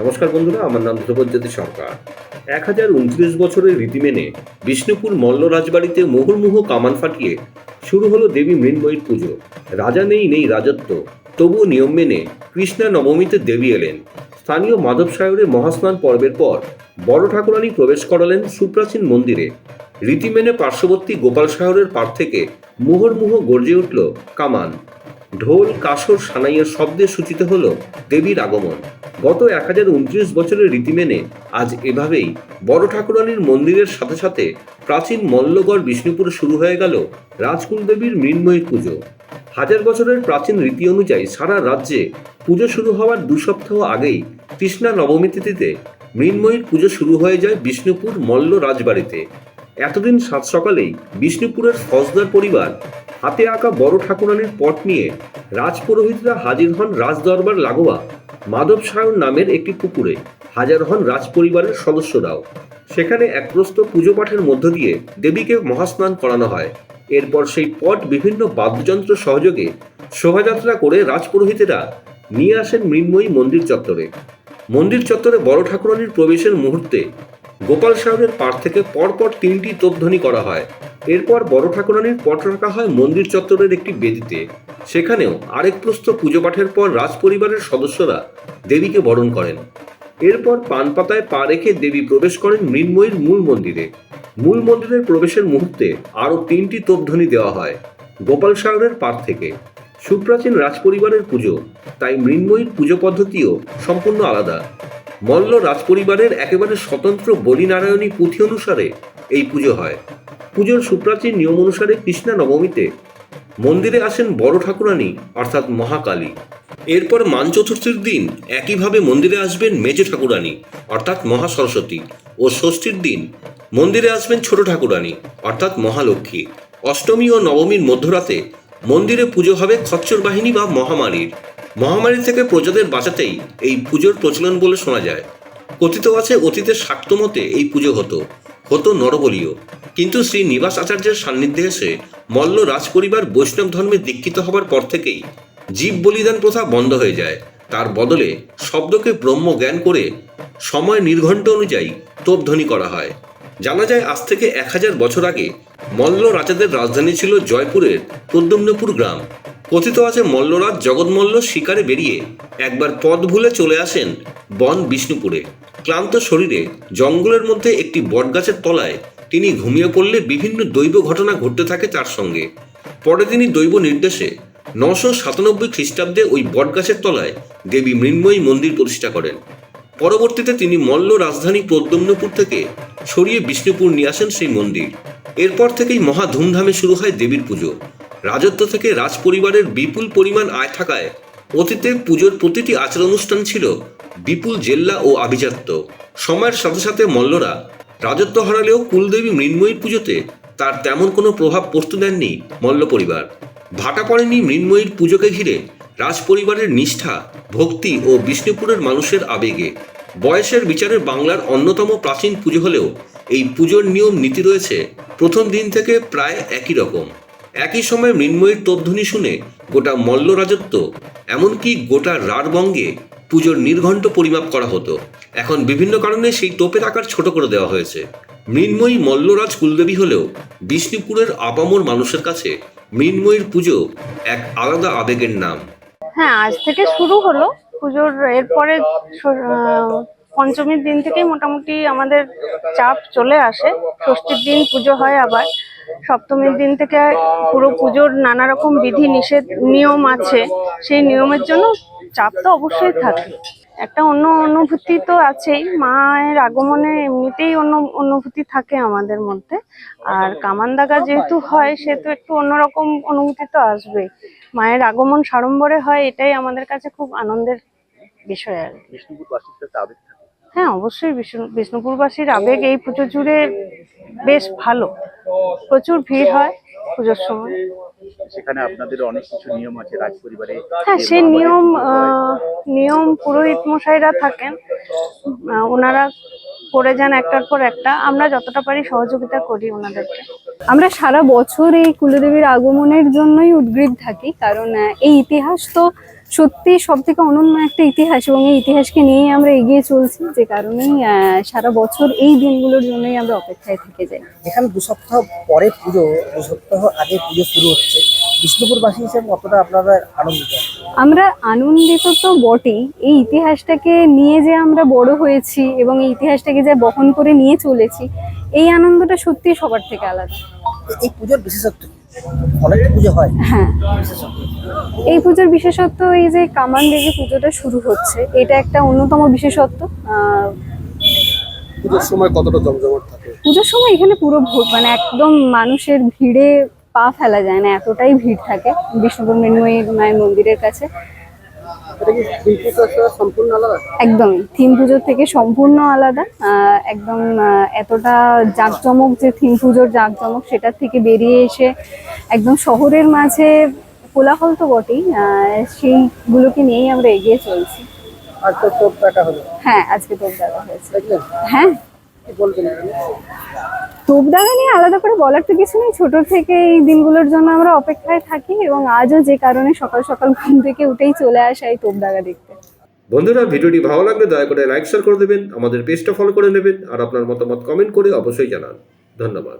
নমস্কার বন্ধুরা, আমার নাম ধ্রুবজ্যোতি সরকার। এক হাজার উনত্রিশ বছরের রীতি মেনে বিষ্ণুপুর মল্ল রাজবাড়িতে মুহুর্মুহু কামান ফাটিয়ে শুরু হলো দেবী মৃন্ময়ীর পুজো। রাজা নেই নেই রাজত্ব, তবুও নিয়ম মেনে কৃষ্ণা নবমীতে দেবী এলেন। স্থানীয় মাধব সায়রের মহাস্নান পর্বের পর বড় ঠাকুরানী প্রবেশ করালেন সুপ্রাচীন মন্দিরে। রীতি মেনে পার্শ্ববর্তী গোপাল সায়রের পার থেকে মুহুর্মুহ গর্জে উঠল কামান। ঢোল, কাসর, সানাইয়ের শব্দে সূচিত হল দেবীর আগমন। গত এক হাজার উনত্রিশ বছরের রীতি মেনে আজ এভাবেই বড় ঠাকুরানীর মন্দিরের সাথে সাথে প্রাচীন মল্লগড় বিষ্ণুপুরে শুরু হয়ে গেল রাজকুল দেবীর মৃন্ময়ী পুজো। হাজার বছরের প্রাচীন রীতি অনুযায়ী সারা রাজ্যে পুজো শুরু হওয়ার দু সপ্তাহ আগেই কৃষ্ণা নবমী তিথিতে মৃন্ময়ীর পুজো শুরু হয়ে যায় বিষ্ণুপুর মল্ল রাজবাড়িতে। এতদিন সাত সকালেই বিষ্ণুপুরের ফৌজদার পরিবার হাতে আঁকা বড় ঠাকুরানীর পট নিয়ে রাজপুরোহিতরা হাজির হন রাজদরবার লাগোয়া মাধব সায়ন নামের একটি পুকুরে, হাজার হন রাজপরিবারের সদস্যরাও। সেখানে এক প্রস্ত পুজো পাঠের মধ্য দিয়ে দেবীকে মহাস্নান করানো হয়। এরপর সেই পট বিভিন্ন বাদ্যযন্ত্র সহযোগে শোভাযাত্রা করে রাজপুরোহিতেরা নিয়ে আসেন মৃন্ময়ী মন্দির চত্বরে। মন্দির চত্বরে বড় ঠাকুরানীর প্রবেশের মুহূর্তে গোপাল সাহেবের পার থেকে পরপর তিনটি তোপধ্বনি করা হয়। এরপর বড় ঠাকুরানীর পট রাখা হয় মন্দির চত্বরের একটি বেদিতে। সেখানেও আরেক প্রস্ত পুজো পাঠের পর রাজপরিবারের সদস্যরা দেবীকে বরণ করেন। এরপর পান পাতায় পা রেখে দেবী প্রবেশ করেন মৃন্ময়ীর মূল মন্দিরে। মূল মন্দিরের প্রবেশের মুহূর্তে আরও তিনটি তোপধ্বনি দেওয়া হয়, গোপাল সাগরের পার থেকে। সুপ্রাচীন রাজপরিবারের পুজো, তাই মৃন্ময়ীর পুজো পদ্ধতিও সম্পূর্ণ আলাদা। মল্ল রাজপরিবারের একেবারে স্বতন্ত্র বলিনারায়ণী পুঁথি অনুসারে এই পুজো হয়। পুজোর সুপ্রাচীন নিয়ম অনুসারে কৃষ্ণা নবমীতে মন্দিরে আসেন বড় ঠাকুরানী, অর্থাৎ মহাকালী। এরপর মান চতুর্থীর দিন একইভাবে মন্দিরে আসবেন মেজ ঠাকুরানী, অর্থাৎ মহা সরস্বতী। ও ষষ্ঠীর দিন মন্দিরে আসবেন ছোট ঠাকুরানী, অর্থাৎ মহালক্ষ্মী। অষ্টমী ও নবমীর মধ্যরাতে মন্দিরে পুজো হবে খচ্চর বাহিনী বা মহামারীর। মহামারী থেকে প্রজাদের বাঁচাতেই এই পুজোর প্রচলন বলে শোনা যায়। কথিত আছে অতীতের শাক্ত মতে এই পুজো হতো। হতো নরবলীয় কিন্তু শ্রী নিবাস আচার্যের সান্নিধ্যে এসে মল্ল রাজপরিবার বৈষ্ণব ধর্মে দীক্ষিত হবার পর থেকেই জীব বলিদান প্রথা বন্ধ হয়ে যায়। তার বদলে শব্দকে ব্রহ্ম জ্ঞান করে সময় নির্ঘণ্ট অনুযায়ী তোপধ্বনি করা হয়। জানা যায়, আজ থেকে এক হাজার বছর আগে মল্ল রাজাদের রাজধানী ছিল জয়পুরের প্রদ্যুম্নপুর গ্রাম। কথিত আছে, মল্লরাজ জগৎমল্ল শিকারে বেরিয়ে একবার পথ ভুলে চলে আসেন বন বিষ্ণুপুরে। ক্লান্ত শরীরে জঙ্গলের মধ্যে একটি বটগাছের তলায় তিনি ঘুমিয়ে পড়লে বিভিন্ন দৈব ঘটনা ঘটতে থাকে তার সঙ্গে। পরে তিনি দৈব নির্দেশে নশো সাতানব্বই খ্রিস্টাব্দে ওই বটগাছের তলায় দেবী মৃন্ময়ী মন্দির প্রতিষ্ঠা করেন। পরবর্তীতে তিনি মল্ল রাজধানী প্রদ্যম্নপুর থেকে সরিয়ে বিষ্ণুপুর নিয়ে আসেন সেই মন্দির। এরপর থেকেই মহা ধুমধামে শুরু হয় দেবীর পুজো। রাজত্ব থেকে রাজপরিবারের বিপুল পরিমাণ আয় থাকায় অতীতে পুজোর প্রতিটি আচার অনুষ্ঠান ছিল বিপুল জেল্লা ও আভিজাত্য। সময়ের সাথে সাথে মল্লরা রাজত্ব হারালেও কুলদেবী মৃন্ময়ীর পুজোতে তার তেমন কোনো প্রভাব পড়তে দেননি মল্ল পরিবার। ভাটা পড়েনি মৃন্ময়ীর পুজোকে ঘিরে রাজপরিবারের নিষ্ঠা, ভক্তি ও বিষ্ণুপুরের মানুষের আবেগে। বয়সের বিচারে বাংলার অন্যতম প্রাচীন পুজো হলেও এই পুজোর নিয়ম নীতি রয়েছে প্রথম দিন থেকে প্রায় একই রকম। একই সময় মৃন্ময়ীর তোপধ্বনি শুনে গোটা মল্ল রাজত্ব, এমনকি গোটা রাঢ়বঙ্গে পুজোর নির্ঘণ্ট পরিমাপ করা হতো। এখন বিভিন্ন কারণে সেই টোপের আকার ছোট করে দেওয়া হয়েছে। মৃন্ময়ী মল্লরাজ কুলদেবী হলেও বিষ্ণুপুরের আপামর মানুষের কাছে মৃন্ময়ীর পুজো এক আলাদা আবেগের নাম। হ্যাঁ আজ থেকে শুরু হলো। পুজোর এরপরে পঞ্চমীর দিন থেকেই মোটামুটি আমাদের চাপ চলে আসে। ষষ্ঠীর দিন পুজো হয় আবার। সপ্তমীর দিন থেকে পুরো পুজোর নানা রকম বিধি নিষেধ, নিয়ম আছে। সেই নিয়মের জন্য চাপ তো অবশ্যই থাকে। একটা অন্য অনুভূতি তো আছেই। মায়ের আগমনে এমনিতেই অন্য অনুভূতি থাকে আমাদের মধ্যে। আর কামান দাগা যেহেতু হয় সেহেতু একটু অন্যরকম অনুভূতি তো আসবেই। মায়ের আগমন সাড়ম্বরে হয় এটাই আমাদের কাছে খুব আনন্দের বিষয় আর। হ্যাঁ অবশ্যই বিষ্ণু- বিষ্ণুপুরবাসীর আবেগ এই পুজো জুড়ে বেশ ভালো। প্রচুর ভিড় হয় পুজোর সময়। সেখানে আপনাদের অনেক কিছু নিয়ম আছে রাজ পরিবারে হ্যাঁ সেই নিয়ম আহ, নিয়ম পুরোহিত মশাইরা থাকেন। ওনারা করে যান একটার পর একটা। আমরা যতটা পারি সহযোগিতা করি ওনাদেরকে। আমরা সারা বছর এই কুলদেবীর আগমনের জন্যই উদ্গ্রীব থাকি কারণ এই ইতিহাস তো সত্যি সব থেকে অনন্য একটা ইতিহাস এবং এই ইতিহাসকে নিয়েই আমরা এগিয়ে চলছি যে কারণেই সারা বছর এই দিনগুলোর জন্যই আমরা অপেক্ষায় থেকে যাই। এখানে দু সপ্তাহ পরে পুজো দু সপ্তাহ আগে পুজো শুরু হচ্ছে। বিষ্ণুপুরবাসী হিসেবে কতটা আপনারা আনন্দিত? আমরা আনন্দিত তো বটেই এই ইতিহাসটাকে নিয়ে যে আমরা বড় হয়েছি এবং এই ইতিহাসটাকে যে বহন করে নিয়ে চলেছি এই আনন্দটা সত্যি সবার থেকে আলাদা। এই পুজোর বিশেষত্ব অনেক পুজো হয়। হ্যাঁ। এই পুজোর বিশেষত্ব এই যে কামান দেবী পুজোটা শুরু হচ্ছে এটা একটা অন্যতম বিশেষত্ব। আহ, পুজোর সময় কতটা জমজমাট থাকে? পুজোর সময় এখানে পুরো ভোট মানে একদম মানুষের ভিড়ে পা ফেলা যায় না এতটাই ভিড় থাকে। বিষ্ণুপুর মৃন্ময়ী মায়ের মন্দিরের কাছে এটা কি থ্রি সম্পূর্ণ আলাদা একদমই। থিম পুজোর থেকে সম্পূর্ণ আলাদা। একদম এতটা জাঁকজমক যে থিম পুজোর জাঁকজমক সেটার থেকে বেরিয়ে এসে একদম শহরের মাঝে কোলাহল তো বটেই সেইগুলোকে নিয়েই আমরা এগিয়ে চলছি। হ্যাঁ আজকে তোর দেখা হয়েছে। হ্যাঁ। বলবেন এখানে? দাগা নিয়ে আলাদা করে বলার তো কিছু নেই। ছোট থেকে এই দিনগুলোর জন্য আমরা অপেক্ষায় থাকি এবং আজও যে কারণে সকাল সকাল ঘুম থেকে উঠেই চলে আসা এই তোপদাগা দেখতে। বন্ধুরা ভিডিওটি ভালো লাগলে দয়া করে লাইক শেয়ার করে দেবেন। আমাদের পেজটা ফলো করে নেবেন। আর আপনার মতামত কমেন্ট করে অবশ্যই জানান। ধন্যবাদ।